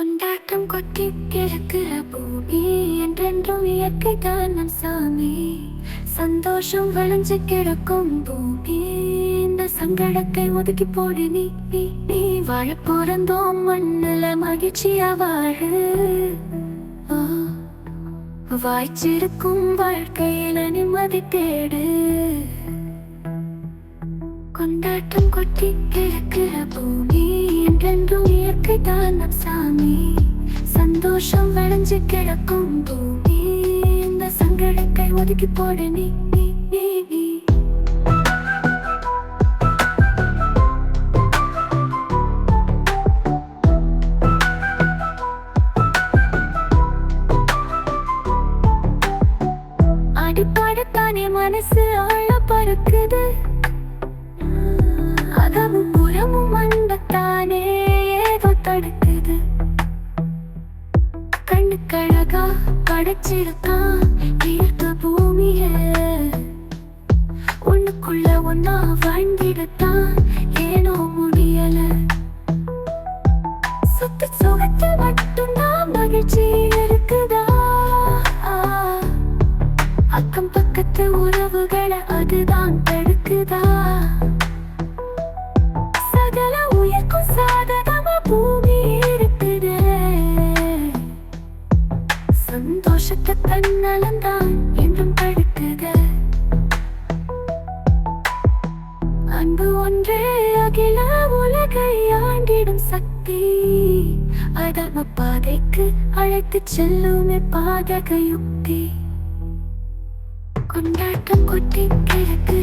கொண்டாட்டம் கொட்டி கிழக்குற பூமி என்றென்றும் இயற்கை தானம் சாமி. சந்தோஷம் வளைஞ்சு கிடக்கும் பூமி இந்த சங்கடத்தை ஒதுக்கி போடு நீ நீ வாழ பிறந்தோம் மண்ணில் மகிழ்ச்சியா வாழு. வாய்ச்சிருக்கும் வாழ்க்கையில நிம்மதி தேடு. கொண்டாட்டம் கொட்டி கிழக்குற பூமி என்றென்றும் இயற்கை தானம் சாமி சந்தோஷம் விளைஞ்சு கிடக்கும் பூமி. இந்த சங்கடத்தை ஒதுக்கி போடு நீ நீ அடிப்பாடத்தானே மனசு ஆழ பறக்குது. அகமும் படைச்சிருக்கான் ஈர்த்த பூமிய. ஒண்ணுக்குள்ள ஒன்னா வாழ்ந்திடத்தான் ஏனோ முடியல. சுத்து மட்டும் நான் மகிழ்ச்சி இருக்குதா? அக்கம் பக்கத்து உறவுகளை அதுதான் தடுக்குதா? சந்தோஷத்தை தன்னலந்தான் என்றும் படுக்குக. அன்பு ஒன்றே அகில உலகை ஆண்டிடும் சக்தி. அதர்ம பாதைக்கு அழைத்துச் செல்லுமே பாதக யுக்தி கொண்டாட்டம் கொட்டி கிழக்கு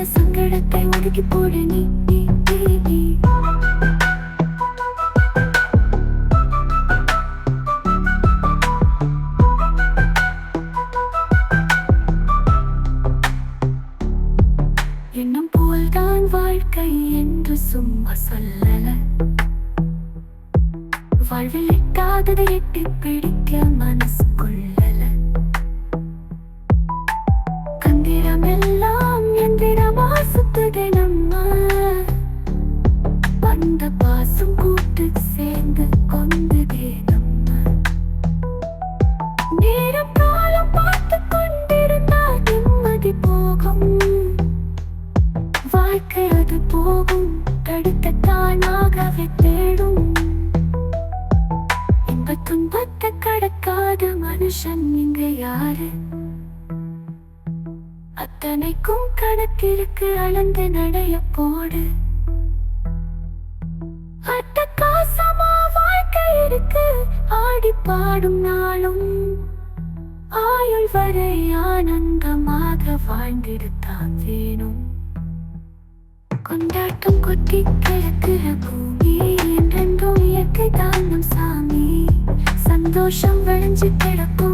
இந்த சங்கடத்தை ஒதுக்கி போடு நீ நீ எண்ணம் போல்தான் வாழ்க்கை என்று சும்மா சொல்லல. வாழ்வில் எட்டாததை எட்டி பிடிக்க மனசு கொள்ளல. கந்திரமில்லை நிம்மதி போகும். வாழ்க்கை அது போகும். தடுக்க தானாகவே தேடும். இன்ப துன்பத்தை கடக்காத மனுஷன் இங்க யாரு? அத்தனைக்கும் கணக்கிற்கு அளந்து நடைய போடு. அட்டகாசமா வாழ்க்கை இருக்கு. ஆடி பாடும் நாளும். ஆயுள் வரை ஆனந்தமாக வாழ்ந்திருத்தான் வேணும் கொண்டாட்டம் கொட்டி கிழக்கிற பூமி என்றென்றும் இயற்கை தானம் சாமி. சந்தோஷம் விளைஞ்சு கிடக்கும்